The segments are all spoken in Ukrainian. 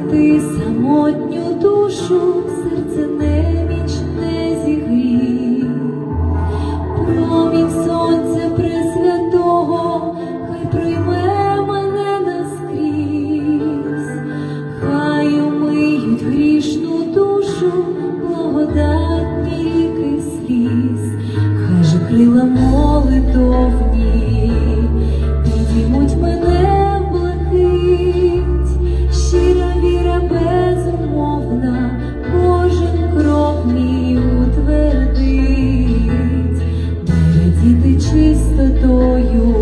посіти самотню душу, серце немічне зігрій. Промінь сонця пресвятого, хай прийме мене наскрізь, хай умиють грішну душу, благодатні ріки сліз, хай же крила молитовні, чистотою,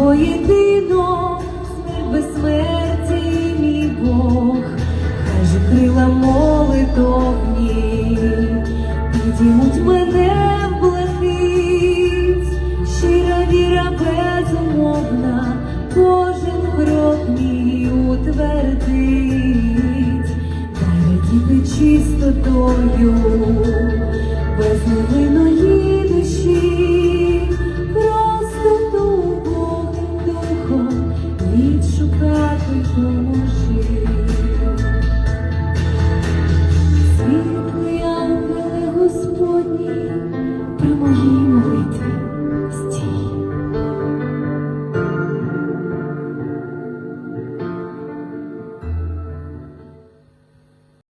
воєдино, смерть безсмерті і мій Бог, хай же крила молитовні, підіймуть мене в блакить, щира віра безумовна, кожен крок мій утвердить, дай радіти чистотою,